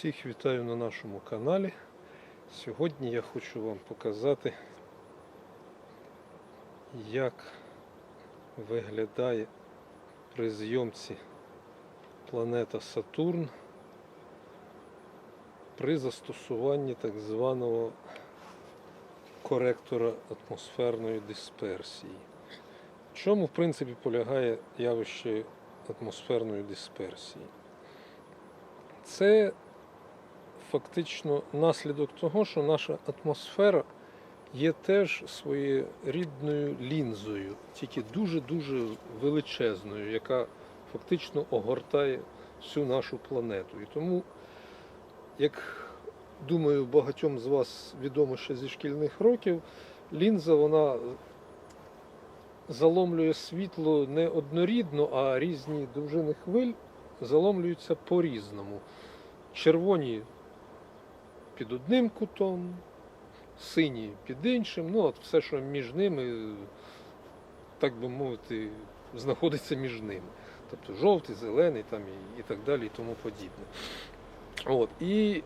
Всіх вітаю на нашому каналі. Сьогодні я хочу вам показати, як виглядає при зйомці планета Сатурн при застосуванні так званого коректора атмосферної дисперсії. В чому, в принципі, полягає явище атмосферної дисперсії? Це фактично наслідок того, що наша атмосфера є теж своєрідною лінзою, тільки дуже-дуже величезною, яка фактично огортає всю нашу планету. І тому, як думаю, багатьом з вас відомо ще зі шкільних років, лінза вона заломлює світло не однорідно, а різні довжини хвиль заломлюються по-різному. Червоні під одним кутом, сині під іншим. Ну, от все, що між ними, так би мовити, знаходиться між ними. Тобто жовтий, зелений там, і, і так далі, і тому подібне. От. І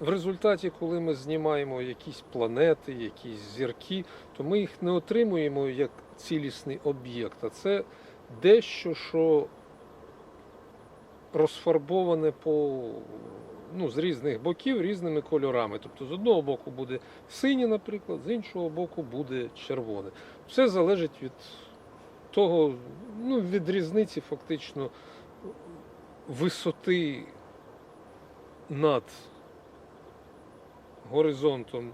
в результаті, коли ми знімаємо якісь планети, якісь зірки, то ми їх не отримуємо як цілісний об'єкт, а це дещо, що розфарбоване по, ну, з різних боків різними кольорами. Тобто з одного боку буде синє, наприклад, з іншого боку буде червоне. Все залежить від того, ну, від різниці фактично висоти над горизонтом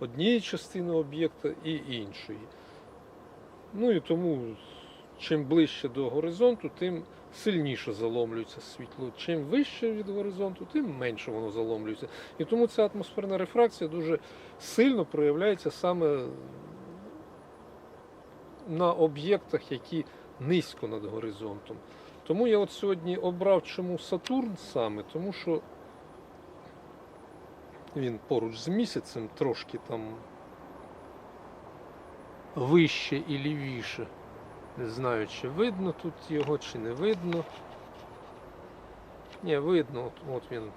однієї частини об'єкта і іншої. Ну і тому чим ближче до горизонту, тим сильніше заломлюється світло. Чим вище від горизонту, тим менше воно заломлюється. І тому ця атмосферна рефракція дуже сильно проявляється саме на об'єктах, які низько над горизонтом. Тому я от сьогодні обрав чому Сатурн саме, тому що він поруч з місяцем трошки там вище і лівіше. Не знаю, чи видно тут його, чи не видно. Ні, видно, от, от він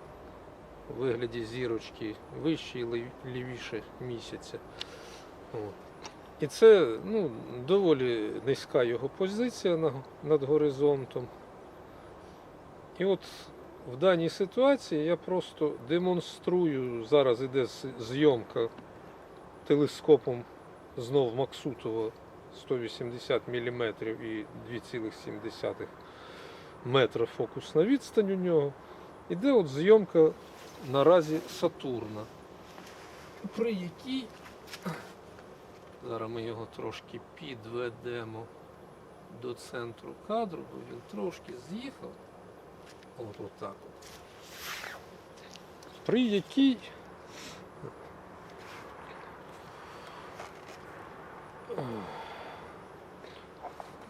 у вигляді зірочки вище і лівіше місяця. От. І це ну, доволі низька його позиція на- над горизонтом. І от в даній ситуації я просто демонструю, зараз іде зйомка телескопом знов Максутова 180 мм і 2,7 метра фокусна відстань у нього. Іде от зйомка наразі Сатурна, при якій зараз ми його трошки підведемо до центру кадру, бо він трошки з'їхав. От отак от. При якій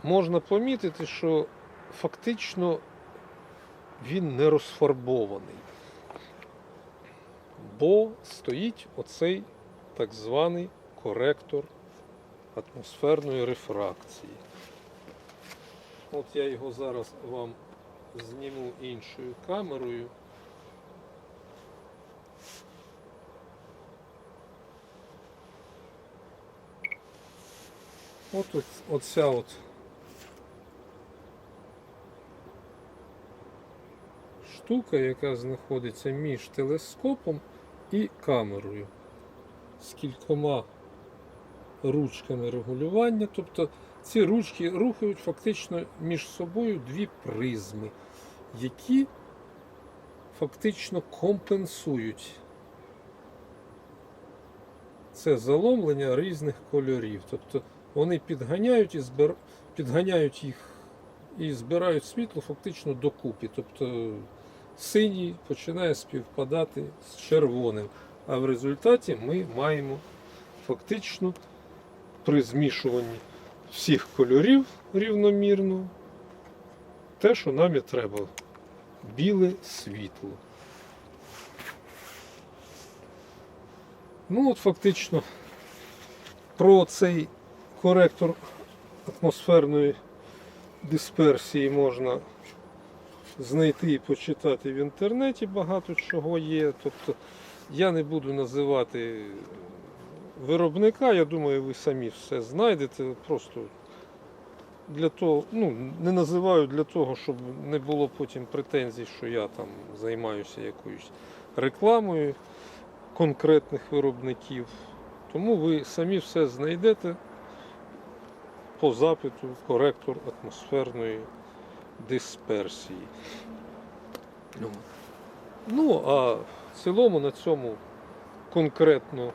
можна помітити, що фактично він не розфарбований, бо стоїть оцей так званий коректор атмосферної рефракції. От я його зараз вам зніму іншою камерою. От оця от штука, яка знаходиться між телескопом і камерою з кількома ручками регулювання. Тобто ці ручки рухають фактично між собою дві призми, які фактично компенсують це заломлення різних кольорів. Тобто вони підганяють і збир... підганяють їх і збирають світло фактично докупі. Тобто синій починає співпадати з червоним. А в результаті ми маємо фактично при змішуванні всіх кольорів рівномірно те, що нам і треба біле світло. Ну от фактично про цей коректор атмосферної дисперсії можна знайти і почитати в інтернеті багато чого є. Тобто я не буду називати виробника, я думаю, ви самі все знайдете. Просто для того, ну, не називаю для того, щоб не було потім претензій, що я там займаюся якоюсь рекламою конкретних виробників. Тому ви самі все знайдете по запиту коректор атмосферної дисперсії. Ну, Ну, а в цілому на цьому конкретно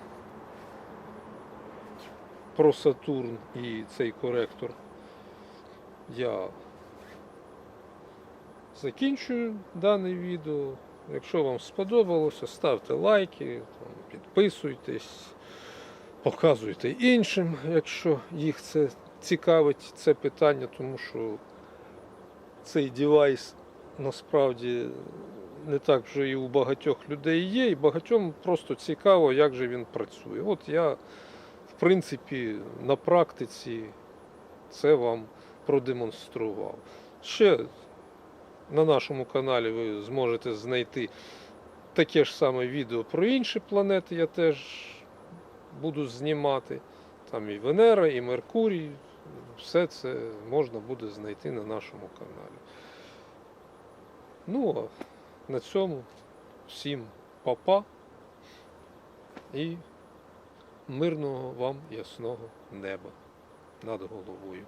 про Сатурн і цей коректор я закінчую дане відео. Якщо вам сподобалося, ставте лайки, підписуйтесь, показуйте іншим, якщо їх це цікавить це питання, тому що цей девайс насправді не так вже і у багатьох людей є, і багатьом просто цікаво, як же він працює. От я, в принципі, на практиці це вам продемонстрував. Ще на нашому каналі ви зможете знайти таке ж саме відео про інші планети. Я теж буду знімати. Там і Венера, і Меркурій. Все це можна буде знайти на нашому каналі. Ну, а на цьому всім папа і мирного вам ясного неба над головою.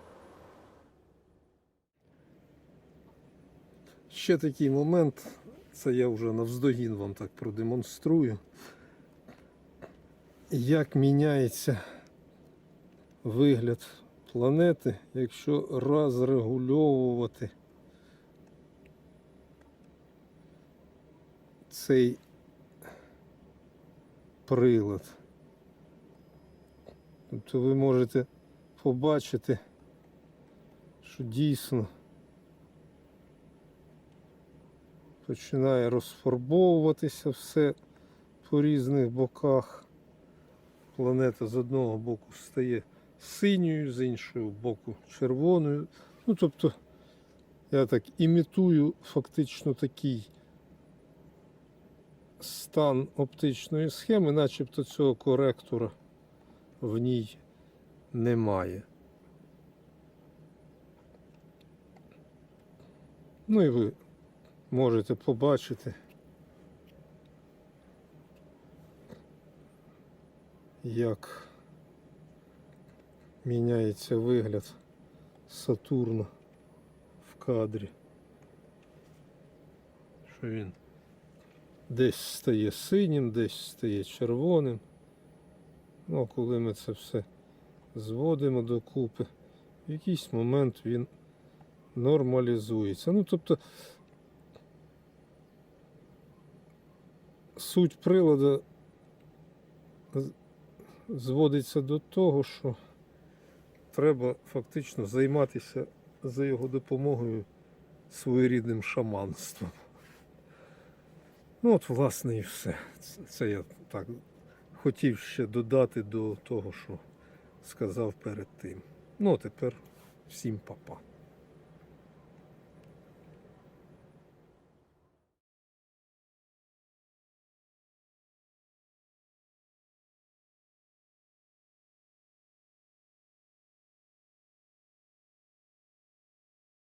Ще такий момент, це я вже навздогін вам так продемонструю, як міняється вигляд планети, якщо розрегульовувати цей прилад. Тобто ви можете побачити, що дійсно починає розфарбовуватися все по різних боках. Планета з одного боку стає синьою, з іншого боку червоною. Ну, тобто, я так імітую фактично такий стан оптичної схеми, начебто цього коректора в ній немає. Ну і ви можете побачити, як міняється вигляд Сатурна в кадрі. Що він десь стає синім, десь стає червоним. Ну, а коли ми це все зводимо докупи, в якийсь момент він нормалізується. Ну, тобто суть приладу зводиться до того, що треба фактично займатися за його допомогою своєрідним шаманством. Ну от, власне, і все. Це- я так хотів ще додати до того, що сказав перед тим. Ну, а тепер всім па-па.